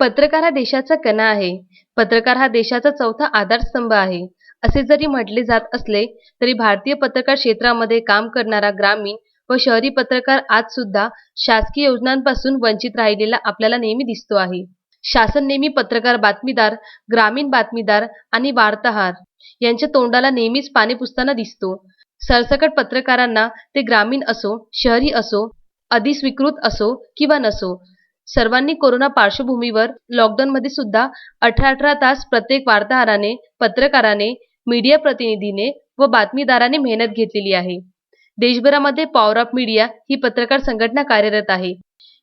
पत्रकार हा देशाचा कणा आहे. पत्रकार हा देशाचा चौथा आधारस्तंभ आहे. असे जरी म्हटले जात असले तरी भारतीय पत्रकार क्षेत्रामध्ये काम करणारा ग्रामीण व शहरी पत्रकार आज सुद्धा शासकीय योजनांपासून वंचित राहिलेला आपल्याला नेहमी दिसतो आहे. शासन नेहमी पत्रकार बातमीदार ग्रामीण बातमीदार आणि वार्ताहर यांच्या तोंडाला नेहमीच पाने पुसताना दिसतो. सरसकट पत्रकारांना ते ग्रामीण असो शहरी असो अधिस्वीकृत असो किंवा नसो सर्वांनी कोरोना पार्श्वभूमीवर लॉकडाऊनमध्ये सुद्धा अठरा अठरा तास प्रत्येक वार्ताहराने पत्रकाराने मीडिया प्रतिनिधीने व बातमीदाराने मेहनत घेतलेली आहे. देशभरामध्ये पॉवर ऑफ मीडिया ही पत्रकार संघटना कार्यरत आहे.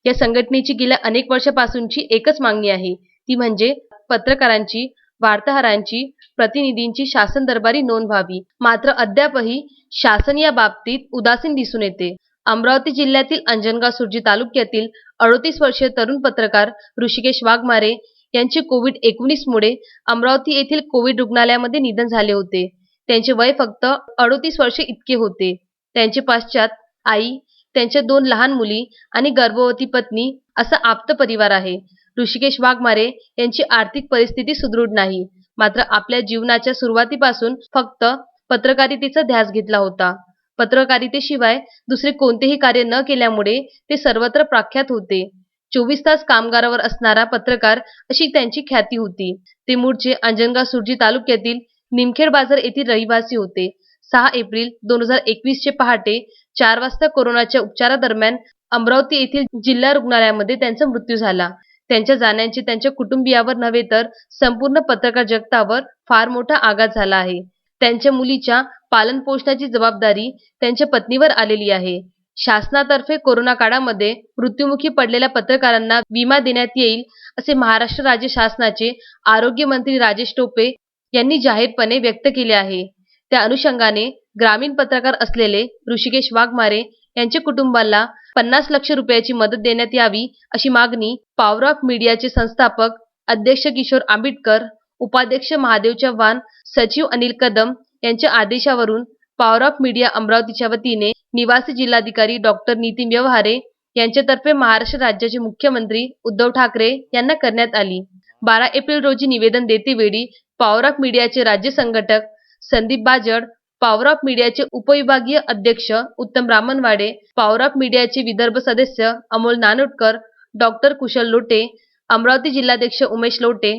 या संघटनेची गेल्या अनेक वर्षापासूनची एकच मागणी आहे. ती म्हणजे पत्रकारांची वार्ताहरांची प्रतिनिधींची शासन दरबारी नोंद व्हावी. मात्र अद्यापही शासन या बाबतीत उदासीन दिसून येते. अमरावती जिल्ह्यातील अंजनगाव सुर्जी तालुक्यातील अडोतीस वर्षीय तरुण पत्रकार ऋषिकेश वाघमारे यांचे कोविड एकोणीस मुळे अमरावती येथील कोविड रुग्णालयामध्ये निधन झाले होते. त्यांचे वय फक्त अडोतीस वर्षे इतके होते. त्यांचे पश्चात आई त्यांच्या दोन लहान मुली आणि गर्भवती पत्नी असा आप्त परिवार आहे. ऋषिकेश वाघमारे यांची आर्थिक परिस्थिती सुदृढ नाही. मात्र आपल्या जीवनाच्या सुरुवातीपासून फक्त पत्रकारितेचा ध्यास घेतला होता. पत्रकारितेशिवाय दुसरे कोणतेही कार्य न केल्यामुळे ते सर्वत्र प्रख्यात होते. चोवीस तास कामगारावर असणारा पत्रकार अशी त्यांची ख्याती होती. ते मूळचे अंजनगाव सुरजी तालुक्यातील निमखेड बाजार येथील रहिवासी होते. सहा एप्रिल दोन हजार एकवीसचे पहाटे चार वाजता कोरोनाच्या उपचारादरम्यान अमरावती येथील जिल्हा रुग्णालयामध्ये त्यांचा मृत्यू झाला. त्यांच्या जाण्याचे त्यांच्या कुटुंबियावर नव्हे तर संपूर्ण पत्रकार जगतावर फार मोठा आघात झाला आहे. त्यांच्या मुलीच्या पालनपोषणाची जबाबदारी त्यांच्या पत्नीवर आलेली आहे. शासनातर्फे कोरोना काळामध्ये मृत्युमुखी पडलेल्या पत्रकारांना विमा देण्यात येईल असे महाराष्ट्र राज्य शासनाचे आरोग्य मंत्री राजेश टोपे यांनी जाहीरपणे व्यक्त केले आहे. त्या अनुषंगाने ग्रामीण पत्रकार असलेले ऋषिकेश वाघमारे यांच्या कुटुंबाला पन्नास लक्ष रुपयाची मदत देण्यात यावी अशी मागणी पॉवर ऑफ मीडियाचे संस्थापक अध्यक्ष किशोर आंबेडकर उपाध्यक्ष महादेव चव्हाण सचिव अनिल कदम यांच्या आदेशावरून पॉवर ऑफ मीडिया अमरावतीच्या वतीने निवासी जिल्हाधिकारी डॉक्टर नितीन व्यवहारे यांच्यातर्फे महाराष्ट्र राज्याचे मुख्यमंत्री उद्धव ठाकरे यांना करण्यात आली. बारा एप्रिल रोजी निवेदन देतेवेळी पॉवर ऑफ मीडियाचे राज्य संघटक संदीप बाजड पॉवर ऑफ मीडियाचे उपविभागीय अध्यक्ष उत्तम रामनवाडे पॉवर ऑफ मीडियाचे विदर्भ सदस्य अमोल नानोटकर डॉक्टर कुशल लोटे अमरावती जिल्हाध्यक्ष उमेश लोटे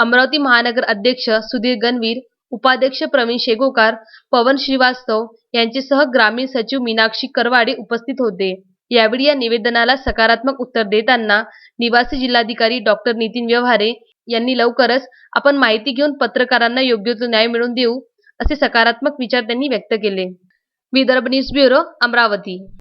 अमरावती महानगर अध्यक्ष सुधीर गणवीर उपाध्यक्ष प्रवीण शेगोकार पवन श्रीवास्तव यांच्यासह ग्रामीण सचिव मीनाक्षी करवाडे उपस्थित होते. यावेळी या निवेदनाला सकारात्मक उत्तर देताना निवासी जिल्हाधिकारी डॉक्टर नितीन व्यवहारे यांनी लवकरच आपण माहिती घेऊन पत्रकारांना योग्य तो न्याय मिळवून देऊ असे सकारात्मक विचार त्यांनी व्यक्त केले. Vidarbha news bureau Amravati.